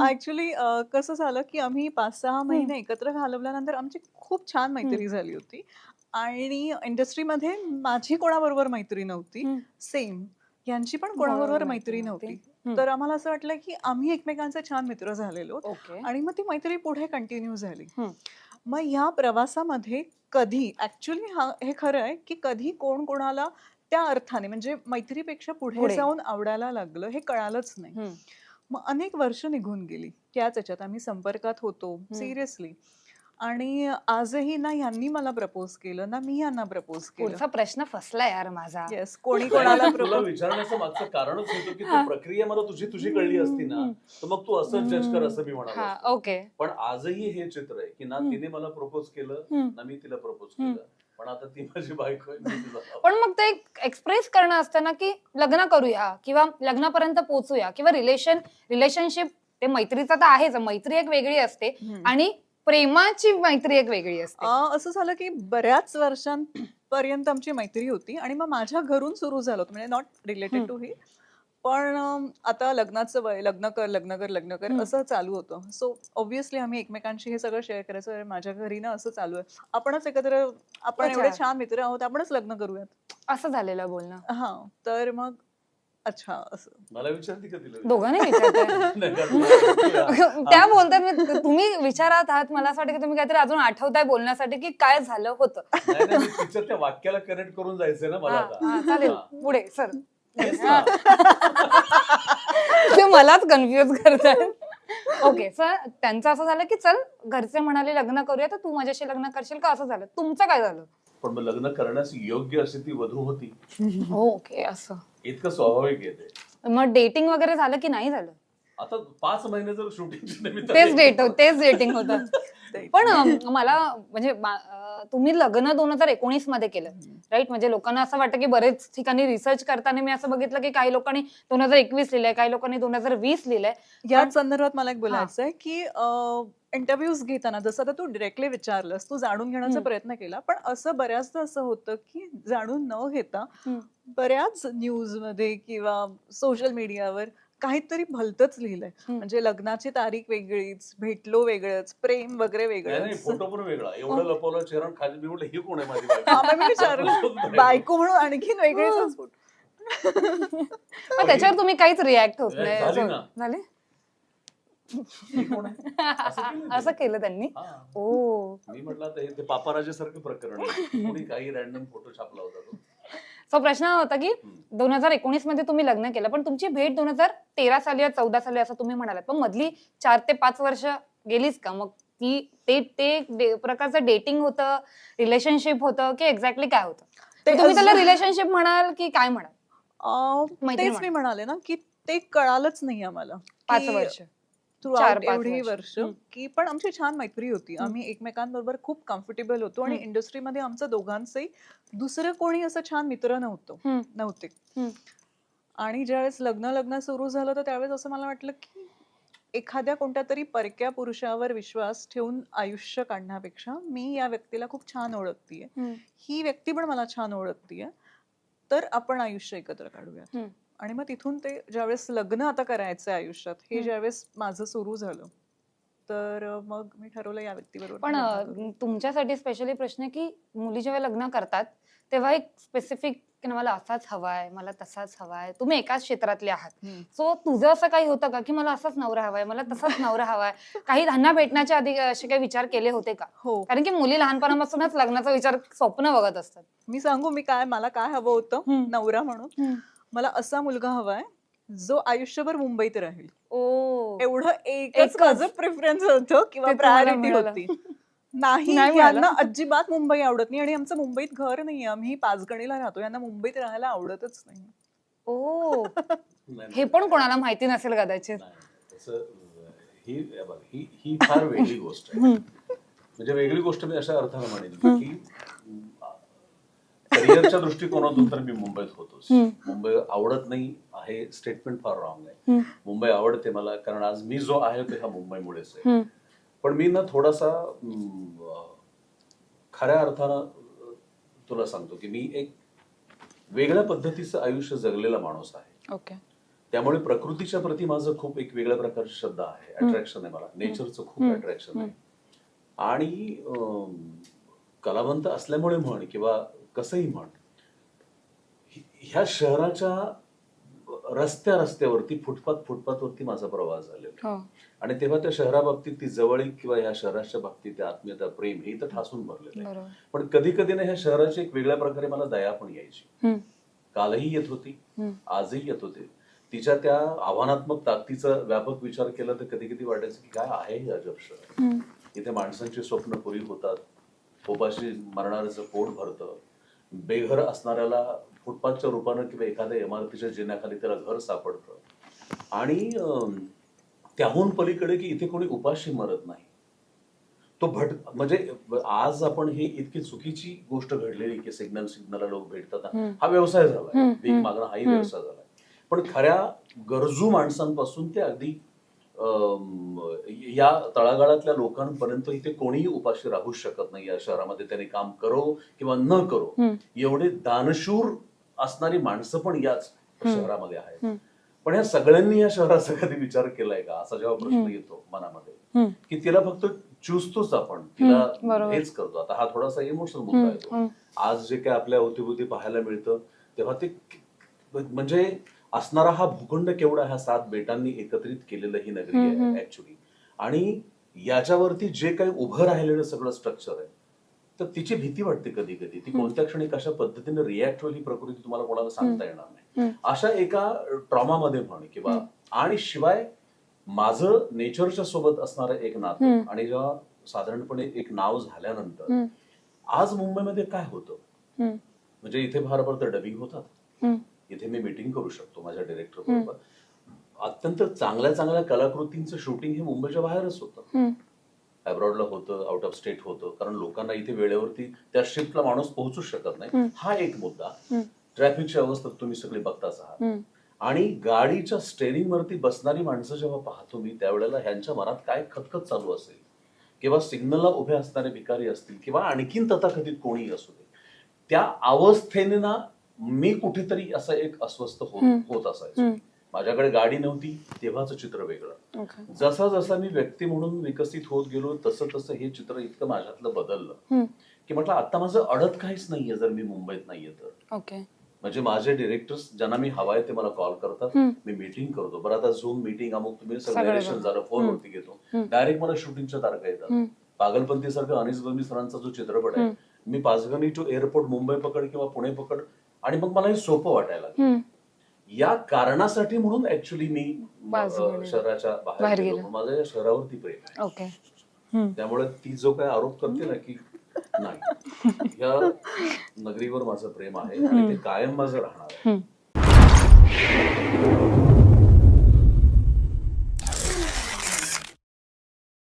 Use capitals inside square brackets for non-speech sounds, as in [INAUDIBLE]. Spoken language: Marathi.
ऍक्च्युली कसं झालं की आम्ही पाच सहा महिने एकत्र घालवल्यानंतर आमची खूप छान मैत्री झाली होती. आणि इंडस्ट्रीमध्ये माझी कोणाबरोबर मैत्री नव्हती. सेम. यांची पण कोणाबरोबर बरोबर. मैत्री नव्हती. तर आम्हाला असं वाटलं की आम्ही एकमेकांचे छान मित्र झालेलो आणि मग ती मैत्री पुढे कंटिन्यू झाली. मग ह्या प्रवासामध्ये कधी ऍक्च्युली हा हे खरं आहे की कधी कोण कोणाला त्या अर्थाने म्हणजे मैत्रीपेक्षा पुढे. जाऊन आवडायला लागलं हे कळालंच नाही. मग अनेक वर्ष निघून गेली. त्याच याच्यात आम्ही संपर्कात होतो सिरियसली. आणि आजही ना ह्यांनी मला प्रपोज केलं ना मी यांना प्रपोज केलं. प्रश्न फसला यार माझा. येस कोणी कोणाला तुला प्रपोज विचारण्याचं मागचं कारणच होतं की. तू प्रक्रिया मला तुझी तुझी कळली असती ना तर मग तू असं जज कर असं मी हा म्हणालो ओके पण आजही हे चित्र आहे की ना हम्म. तिने मला प्रपोज केलं हम्म. ना मी तिला प्रपोज हम्म. केलं. पण आता ती माझी बायको आहे मी तिचा भाऊ. पण मग ते एक्सप्रेस करणं असतं ना की लग्न करूया किंवा लग्नापर्यंत पोहोचूया किंवा रिलेशन रिलेशनशिप ते मैत्रीचं तर आहेच मैत्री एक वेगळी असते. आणि प्रेमाची मैत्री एक वेगळी असते अं, असं झालं की बऱ्याच वर्षांपर्यंत आमची मैत्री होती आणि मग माझ्या घरून सुरू झालं होतं म्हणजे नॉट रिलेटेड टू ही पण आता लग्नाचं वय लग्न कर लग्न कर लग्न कर. असं चालू होतं. सो ऑब्व्हियसली आम्ही एकमेकांशी हे सगळं शेअर करायचं. माझ्या घरी ना असं चालू आहे. आपणच एकत्र आपण. एवढे छान मित्र आहोत आपणच लग्न करूयात. असं झालेलं बोलणं. हा. तर मग अच्छा असं. मला विचारते का तिला? दोघांनी विचारताय नाही का तुला? [LAUGHS] [LAUGHS] त्या बोलतात मी- तुम्ही विचारात आहात मला असं वाटतं की तुम्ही काहीतरी अजून आठवताय बोलण्यासाठी की काय झालं होतं. नाही, नाही, मी तिच्या त्या वाक्याला कनेक्ट करून जायचंय ना मला हा, आता. हा, चालेल. हा. पुढे सर. तेच ना. [LAUGHS] ते मलाच कन्फ्युज करतायत ओके सर त्यांचं असं झालं की चल घरचे म्हणाले लग्न करूया तर तू माझ्याशी लग्न करशील का? असं झालं. तुमचं काय झालं? पण मग लग्न करण्यास योग्य अशी ती वधू होती. [LAUGHS] ओके असं. इतकं स्वाभाविक आहे ते. मग डेटिंग वगैरे झालं की नाही झालं? आता पाच महिने जर निमित्त तेच डेट [LAUGHS] तेच डेटिंग होतं. पण मला म्हणजे तुम्ही लग्न दोन हजार एकोणीसमध्ये केलं राईट म्हणजे लोकांना असं वाटतं की बरेच ठिकाणी रिसर्च करताना मी असं बघितलं की काही लोकांनी दोन हजार एकवीस लिहिलंय काही लोकांनी दोन हजार वीस लिहिलंय. याच संदर्भात मला एक बोलायचं आहे की इंटरव्ह्यूज घेताना जसं आता तू डिरेक्टली विचारलंस तू जाणून घेण्याचा. प्रयत्न केला पण असं बऱ्याचदा असं होतं की जाणून न घेता. बऱ्याच न्यूजमध्ये किंवा सोशल मीडियावर काहीतरी भलतच लिहिलंय. म्हणजे लग्नाची तारीख वेगळीच भेटलो वेगळंच प्रेम वगैरे वेगळंच. फोटो पण वेगळा. एवढं लपवलं चेहरा आणि खाली मी म्हटलं ही कोण आहे माझी बायको? विचारलं. [LAUGHS] बायको म्हणून आणखीन वेगळेच फोटो मग त्याच्यावर तुम्ही काहीच रिॲक्ट होत नाही. झाली असं- ना. झाले? ही कोण आहे? असं केलं [LAUGHS] तिने. असं केलं त्यांनी? हा. ओ. मी म्हटलं आता हे ते पापाराजेसारखं प्रकरण आहे. कोणी काही रॅन्डम फोटो छापला होता तो. सो प्रश्न हा होता की. दोन हजार एकोणीसमध्ये तुम्ही लग्न केलं पण तुमची भेट दोन हजार तेरा साली या चौदा साली असं तुम्ही म्हणालात. पण मधली चार ते पाच वर्ष गेलीच का? मग ती ते ते प्रकारचं डेटिंग होतं रिलेशनशिप होतं की एक्झॅक्टली काय होतं? तुम्ही त्याला रिलेशनशिप म्हणाल की काय म्हणाल? तेच मी म्हणाले ना की ते कळालंच नाही आम्हाला. पाच वर्ष. चार, एवढी वर्ष. की पण आमची छान मैत्री होती. आम्ही एकमेकांबरोबर खूप कम्फर्टेबल होतो आणि. इंडस्ट्रीमध्ये आमचं दोघांचंही दुसरं कोणी असं छान मित्र नव्हतं. नव्हते. आणि ज्यावेळेस लग्न लग्न सुरू झालं तर त्यावेळेस असं मला वाटलं की एखाद्या कोणत्या तरी परक्या पुरुषावर विश्वास ठेवून आयुष्य काढण्यापेक्षा मी या व्यक्तीला खूप छान ओळखतीये. ही व्यक्ती पण मला छान ओळखतीये तर आपण आयुष्य एकत्र हम्म. आणि मग तिथून ते ज्यावेळेस लग्न आता करायचं आयुष्यात हे. ज्यावेळेस माझं सुरू झालं तर मग मी ठरवलं या व्यक्तीबरोबर पण तुमच्यासाठी स्पेशली प्रश्न आहे की मुली जेव्हा लग्न करतात तेव्हा एक स्पेसिफिक मला असाच हवाय मला तसाच हवाय तुम्ही एकाच क्षेत्रातले आहात. सो तुझं असं काही होतं का की मला असाच नवरा हवाय मला तसाच [LAUGHS] नवरा हवाय? काही त्यांना भेटण्याच्या आधी असे काही विचार केले होते का? हो. कारण की मुली लहानपणापासूनच लग्नाचा विचार स्वप्न बघत असतात. मी सांगू मी काय मला काय हवं होतं. नवरा म्हणून. मला असा मुलगा हवाय जो आयुष्यभर मुंबईत राहील. ओ. एवढं एकच एकच. माझं प्रेफरन्स होतं किंवा ते तुम्हाला प्रायोरिटी मिळालं. होती. नाही नाही मिळालं. यांना अजिबात मुंबई आवडत नाही आणि आमचं मुंबईत घर नाहीये. आम्ही पाचगणीला राहतो. यांना मुंबईत राहायला आवडतच नाही. ओ. नाही, हे पण कोणाला माहिती नसेल कदाचित. नाही, तसं, अं, ही हे बघ, ही ही फार वेगळी गोष्ट आहे. म्हणजे वेगळी गोष्ट मी अशा अर्थाने म्हणेन की करिअरच्या दृष्टिकोनातून तर मी मुंबईत होतोच. मुंबई आवडत नाही आहे स्टेटमेंट फार रॉंग आहे. मुंबई आवडते मला कारण आज मी जो आहे ते हा मुंबईमुळेच आहे. पण मी ना थोडासा खऱ्या अर्थानं तुला सांगतो की मी एक वेगळ्या पद्धतीचं आयुष्य जगलेला माणूस आहे. ओके त्यामुळे प्रकृतीच्या प्रती माझं खूप एक वेगळ्या प्रकारची श्रद्धा आहे. अट्रॅक्शन आहे मला. नेचरचं खूप. अट्रॅक्शन आहे. आणि कलावंत असल्यामुळे म्हण किंवा कसंही म्हण. ह्या शहराच्या रस्त्या रस्त्यावरती फुटपाथ फुटपाथवरती माझा प्रवास झालेला. हो. आणि तेव्हा त्या शहराबाबतीत ती जवळीक किंवा ह्या शहराच्या बाबतीत ते आत्मीयता प्रेम हे तर ठासून भरलेलं आहे. बरोबर. पण कधी कधी ना ह्या शहराची एक वेगळ्या प्रकारे मला दया पण यायची. हम्म, कालही येत होती. हम्म. आजही येत होते. तिच्या त्या आव्हानात्मक ताकदीचा व्यापक विचार केला तर कधी कधी वाटायचं की काय आहे हे अजब शहर. हम्म, इथे माणसांची स्वप्न पुरी होतात. पोपाशी मरणाऱ्याचं पोट भरतं. बेघर असणाऱ्याला फुटपाथच्या रूपानं किंवा एखाद्या इमारतीच्या जिन्याखाली त्याला घर सापडतं. आणि त्याहून पलीकडे की इथे कोणी उपाशी मरत नाही. तो भट म्हणजे आज आपण ही इतकी चुकीची गोष्ट घडलेली की सिग्नल सिग्नलला लोक भेटतात. हा व्यवसाय झालाय. हम्म, भीक मागणं हाही. व्यवसाय झालाय. पण खऱ्या गरजू माणसांपासून ते अगदी या तळागाळातल्या लोकांपर्यंत इथे कोणीही उपाशी राहू शकत नाही या शहरामध्ये त्यांनी काम करो किंवा न करो. एवढे दानशूर असणारी माणसं पण याच. शहरामध्ये आहेत. पण या सगळ्यांनी या शहराचा कधी विचार केलाय का असा जेव्हा प्रश्न. येतो मनामध्ये. की तिला फक्त चुसतोच आपण तिला. हेच करतो आता हा थोडासा इमोशनल मुद्दा येतो. आज जे काय आपल्या अवतीभोवती पाहायला मिळतं तेव्हा ते म्हणजे असणारा हा भूखंड केवढा ह्या सात बेटांनी एकत्रित केलेलं ही नगरी. आहे ऍक्च्युली आणि याच्यावरती जे काही उभं राहिलेलं सगळं स्ट्रक्चर आहे तर तिची भीती वाटते कधी कधी ती. कोणत्या क्षणी कशा पद्धतीने रिॲक्ट होईल ही प्रकृती तुम्हाला कोणाला सांगता येणार नाही. अशा एका ट्रॉमामध्ये म्हण किंवा. आणि शिवाय माझं नेचरच्या सोबत असणारं एक नातं. आणि जेव्हा साधारणपणे एक नाव झाल्यानंतर आज मुंबईमध्ये काय होतं म्हणजे इथे फार फार तर डबिंग होतात. इथे मी मीटिंग करू शकतो माझ्या डिरेक्टर बरोबर. अत्यंत चांगल्या चांगल्या कलाकृतींचं शूटिंग हे मुंबईच्या बाहेरच होतं. अब्रॉडला होतं आउट ऑफ स्टेट होतं. कारण लोकांना इथे वेळेवरती त्या शिफ्टला माणूस पोहोचू शकत नाही. हा एक मुद्दा. हम्म. ट्रॅफिकची अवस्था तुम्ही सगळी बघताच आहात. आणि गाडीच्या स्टेरिंग वरती बसणारी माणसं जेव्हा पाहतो मी त्यावेळेला ह्यांच्या मनात काय खतखत चालू असेल? किंवा सिग्नलला उभे असणारे भिकारी असतील? किंवा आणखीन तथाकथित कोणीही असू दे? त्या अवस्थेने ना मी कुठेतरी असं एक अस्वस्थ होत. होत असायचो. माझ्याकडे गाडी नव्हती तेव्हाचं चित्र वेगळं. जसा जसा मी व्यक्ती म्हणून विकसित होत गेलो तसं तसं हे चित्र इतकं माझ्यातलं बदललं. की म्हटलं आता माझं अडत काहीच नाहीये जर मी मुंबईत नाहीये तर म्हणजे माझे डिरेक्टर्स ज्यांना मी हवाय ते मला कॉल करतात. मी मीटिंग करतो बरं आता झूम मीटिंग अमुक तुम्ही सगळं डायरेक्शन झालं फोनवरती घेतो. डायरेक्ट मला शूटिंगच्या तारखा येतात हम्म. पागलपंती सारखं अनिस गमी सरांचा जो चित्रपट आहे मी पाचगणी टू एअरपोर्ट मुंबई पकड किंवा पुणे पकड आणि मग मला हे सोपं वाटायला लागलं. या कारणासाठी म्हणून ऍक्च्युली मी अ. शहराच्या बाहेर बाहेर गेलो गेला. माझं या शहरावरती प्रेम आहे ओके हम्म. त्यामुळे ती जो काय आरोप करते ना की नाही या नगरीवर माझं प्रेम आहे आणि ते कायम माझं राहणार आहे.